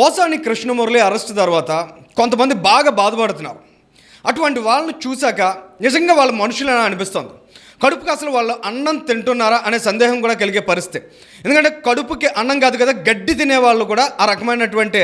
Posani Krishna Murali arrest తర్వాత కొంతమంది బాగా బాధపడుతున్నారు. అటువంటి వాళ్ళని చూశాక నిజంగా వాళ్ళ మనుషులని అనిపిస్తుంది. కడుపుకి అసలు వాళ్ళు అన్నం తింటున్నారా అనే సందేహం కూడా కలిగే పరిస్థితి. ఎందుకంటే కడుపుకి అన్నం కాదు కదా గడ్డి తినే వాళ్ళు కూడా ఆ రకమైనటువంటి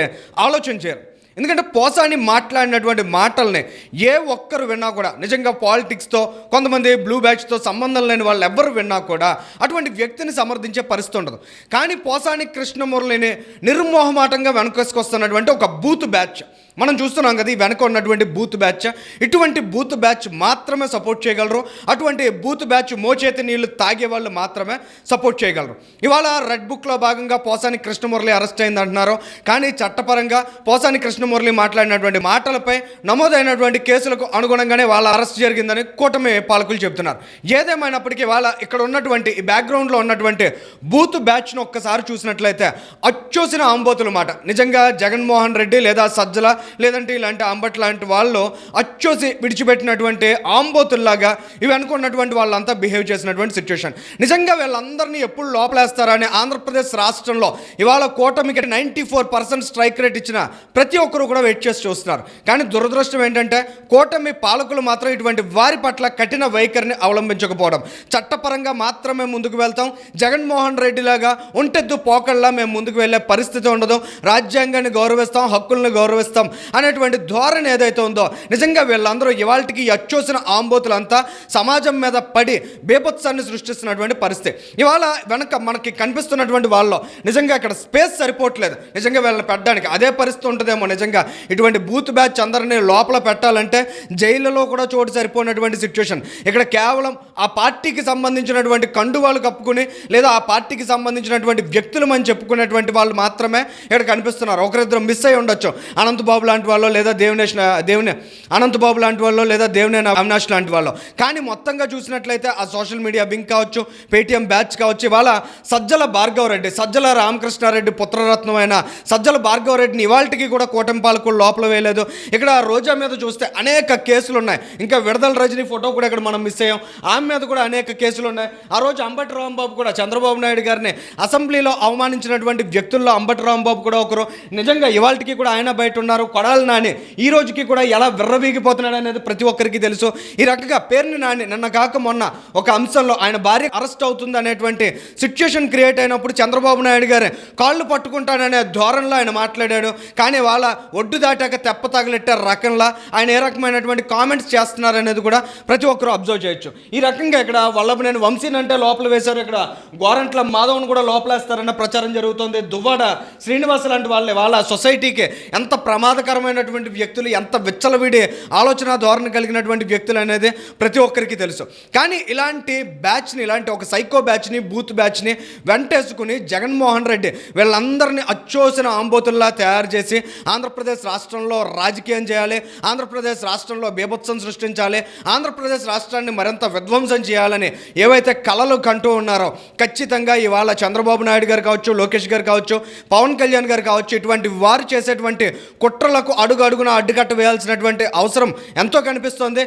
ఆలోచన చేయరు. ఎందుకంటే పోసాని మాట్లాడినటువంటి మాటల్ని ఏ ఒక్కరు విన్నా కూడా నిజంగా పాలిటిక్స్తో కొంతమంది బ్లూ బ్యాచ్తో సంబంధం లేని వాళ్ళు ఎవ్వరు విన్నా కూడా అటువంటి వ్యక్తిని సమర్థించే పరిస్థితి ఉండదు. కానీ పోసాని కృష్ణమురళిని నిర్మోహమాటంగా వెనకేసుకొస్తున్నటువంటి ఒక బూత్ బ్యాచ్. మనం చూస్తున్నాం కదా ఈ వెనక ఉన్నటువంటి బూత్ బ్యాచ్. ఇటువంటి బూత్ బ్యాచ్ మాత్రమే సపోర్ట్ చేయగలరు. అటువంటి బూత్ బ్యాచ్ మోచేతి నీళ్ళు తాగే వాళ్ళు మాత్రమే సపోర్ట్ చేయగలరు. ఇవాళ రెడ్ బుక్లో భాగంగా పోసాని కృష్ణమురళి అరెస్ట్ అయింది అంటున్నారు కానీ చట్టపరంగా పోసాని కృష్ణమురళి మాట్లాడినటువంటి మాటలపై నమోదైనటువంటి కేసులకు అనుగుణంగానే వాళ్ళ అరెస్ట్ జరిగిందని కూటమి పాలకులు చెబుతున్నారు. ఏదేమైనప్పటికీ వాళ్ళ ఇక్కడ ఉన్నటువంటి ఈ బ్యాక్గ్రౌండ్లో ఉన్నటువంటి బూత్ బ్యాచ్ను ఒక్కసారి చూసినట్లయితే అచ్చోసిన ఆంబోతుల మాట. నిజంగా జగన్మోహన్ రెడ్డి లేదా సజ్జల లేదంటే ఇలాంటి అంబట్ లాంటి వాళ్ళు అచ్చోసి విడిచిపెట్టినటువంటి ఆంబోతుల్లాగా ఇవి అనుకున్నటువంటి వాళ్ళంతా బిహేవ్ చేసినటువంటి సిచ్యువేషన్ నిజంగా వీళ్ళందరినీ ఎప్పుడు లోపలేస్తారని ఆంధ్రప్రదేశ్ రాష్ట్రంలో ఇవాళ కూటమికి ninety four percent strike rate ఇచ్చిన ప్రతి ఒక్కరు కూడా వెయిట్ చేసి చూస్తున్నారు. కానీ దురదృష్టం ఏంటంటే కూటమి పాలకులు మాత్రం ఇటువంటి వారి పట్ల కఠిన వైఖరిని అవలంబించకపోవడం. చట్టపరంగా మాత్రమే ముందుకు వెళ్తాం. జగన్మోహన్ రెడ్డి లాగా ఒంటెద్దు పోకళ్ళ మేము ముందుకు వెళ్ళే పరిస్థితి ఉండదు. రాజ్యాంగాన్ని గౌరవిస్తాం హక్కులను గౌరవిస్తాం. అనేటువంటి ధోరణి ఏదైతే ఉందో నిజంగా వీళ్ళందరూ ఇవాళకి అచ్చోసిన ఆంబోతులంతా సమాజం మీద పడి బేభత్సాన్ని సృష్టిస్తున్నటువంటి పరిస్థితి. ఇవాళ వెనక మనకి కనిపిస్తున్నటువంటి వాళ్ళలో నిజంగా ఇక్కడ స్పేస్ సరిపోవట్లేదు. నిజంగా వీళ్ళని పెట్టడానికి అదే పరిస్థితి ఉంటుందేమో నిజంగా. ఇటువంటి బూత్ బ్యాచ్ అందరినీ లోపల పెట్టాలంటే జైలులో కూడా చోటు సరిపోయినటువంటి సిచ్యువేషన్. ఇక్కడ కేవలం ఆ పార్టీకి సంబంధించినటువంటి కండువాలు కప్పుకుని లేదా ఆ పార్టీకి సంబంధించినటువంటి వ్యక్తులు అని చెప్పుకునేటువంటి వాళ్ళు మాత్రమే ఇక్కడ కనిపిస్తున్నారు. ఒకరిద్దరు మిస్ అయి ఉండొచ్చు. అనంతబాబు లాంటి వాళ్ళు లేదా దేవినేష్ దేవుని అనంతబాబు లాంటి వాళ్ళు లేదా దేవినేని అవినాష్ లాంటి వాళ్ళు. కానీ మొత్తంగా చూసినట్లయితే ఆ సోషల్ మీడియా బింక్ కావచ్చు పేటీఎం బ్యాచ్ కావచ్చు ఇవాళ సజ్జల భార్గవ రెడ్డి సజ్జల రామకృష్ణారెడ్డి పుత్రరత్నం అయిన సజ్జల భార్గవ రెడ్డిని ఇవాళకి కూడా కూటమి పాలకులు లోపల వేయలేదు. ఇక్కడ రోజా మీద చూస్తే అనేక కేసులు ఉన్నాయి. ఇంకా విడదల రజనీ ఫోటో కూడా ఇక్కడ మనం మిస్ అయ్యాం. ఆమె మీద కూడా అనేక కేసులు ఉన్నాయి. ఆ రోజు అంబటి రాంబాబు కూడా చంద్రబాబు నాయుడు గారిని అసెంబ్లీలో అవమానించినటువంటి వ్యక్తుల్లో అంబటి రాంబాబు కూడా ఒకరు. నిజంగా ఇవాళకి కూడా ఆయన బయట ఉన్నారు. కొడాలి నాని. ఈ రోజుకి కూడా ఎలా విర్రవీగిపోతున్నాడు అనేది ప్రతి ఒక్కరికి తెలుసు. ఈ రకంగా పేరుని నాని నిన్న కాక మొన్న ఒక అంశంలో ఆయన భార్య అరెస్ట్ అవుతుంది అనేటువంటి సిచ్యుయేషన్ క్రియేట్ అయినప్పుడు చంద్రబాబు నాయుడు గారు కాళ్ళు పట్టుకుంటాననే ధోరణిలో ఆయన మాట్లాడాడు. కానీ వాళ్ళ ఒడ్డు దాటాక తెప్ప తగలెట్టే రకంలో ఆయన ఏ రకమైనటువంటి కామెంట్స్ చేస్తున్నారనేది కూడా ప్రతి ఒక్కరు అబ్జర్వ్ చేయొచ్చు. ఈ రకంగా ఇక్కడ వల్లభనేని వంశీని అంటే లోపల వేశారు. ఇక్కడ గోరంట్ల మాధవ్ను కూడా లోపలేస్తారన్న ప్రచారం జరుగుతుంది. దువ్వాడ శ్రీనివాస్ లాంటి వాళ్ళే. వాళ్ళ సొసైటీకి ఎంత ప్రమాదం బాధకరమైనటువంటి వ్యక్తులు ఎంత విచ్చలవిడి ఆలోచన ధోరణి కలిగినటువంటి వ్యక్తులు అనేది ప్రతి ఒక్కరికి తెలుసు. కానీ ఇలాంటి బ్యాచ్ని ఇలాంటి ఒక సైకో బ్యాచ్ని బూత్ బ్యాచ్ని వెంటేసుకుని జగన్మోహన్ రెడ్డి వీళ్ళందరినీ అచ్చోసిన ఆంబోతుల్లా తయారు చేసి ఆంధ్రప్రదేశ్ రాష్ట్రంలో రాజకీయం చేయాలి ఆంధ్రప్రదేశ్ రాష్ట్రంలో బీభత్సం సృష్టించాలి ఆంధ్రప్రదేశ్ రాష్ట్రాన్ని మరింత విధ్వంసం చేయాలని ఏవైతే కళలు కంటూ ఉన్నారో ఖచ్చితంగా ఇవాళ చంద్రబాబు నాయుడు గారు కావచ్చు లోకేష్ గారు కావచ్చు పవన్ కళ్యాణ్ గారు కావచ్చు ఇటువంటి వారు చేసేటువంటి కుట్ర కుట్రలకు అడుగు అడుగున అడ్డుకట్ట వేయాల్సినటువంటి అవసరం ఎంతో కనిపిస్తోంది.